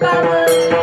Thank you.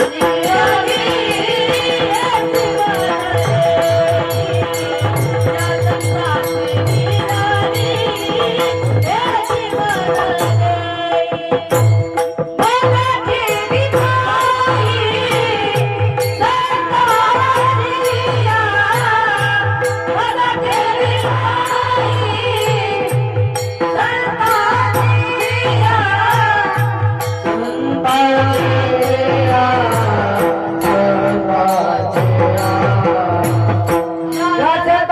जाने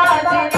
拜拜